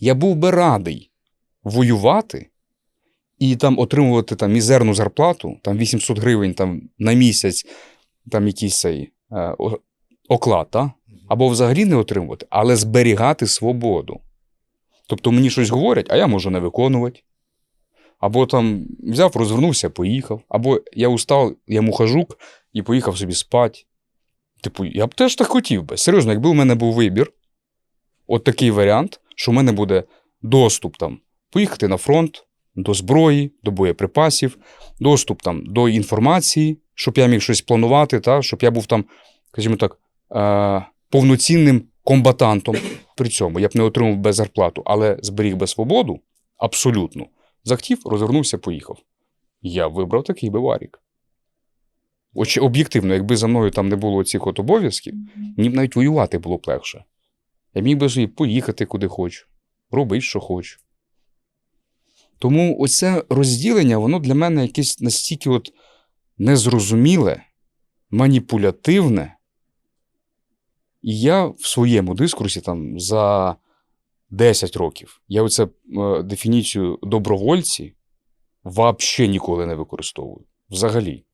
Я був би радий воювати і там отримувати там мізерну зарплату, там 800 гривень там, на місяць, там якийсь цей е, оклад, та? або взагалі не отримувати, але зберігати свободу. Тобто мені щось говорять, а я можу не виконувати. Або там взяв, розвернувся, поїхав. Або я устав, я мухажук і поїхав собі спати. Типу, я б теж так хотів би. Серйозно, якби у мене був вибір, от такий варіант, що в мене буде доступ там, поїхати на фронт, до зброї, до боєприпасів, доступ там до інформації, щоб я міг щось планувати, та, щоб я був там, скажімо так, е- повноцінним комбатантом при цьому. Я б не отримав би зарплату, але зберіг би свободу абсолютно. Захотів, розвернувся, поїхав. Я вибрав такий би варік. Оч, об'єктивно, якби за мною там не було цих от обов'язків, мені б навіть воювати було б легше. Я міг би собі поїхати куди хочу, робити, що хочу. Тому оце розділення, воно для мене якесь настільки от незрозуміле, маніпулятивне. І я в своєму дискурсі там за 10 років я оце е, дефініцію добровольці взагалі ніколи не використовую. Взагалі.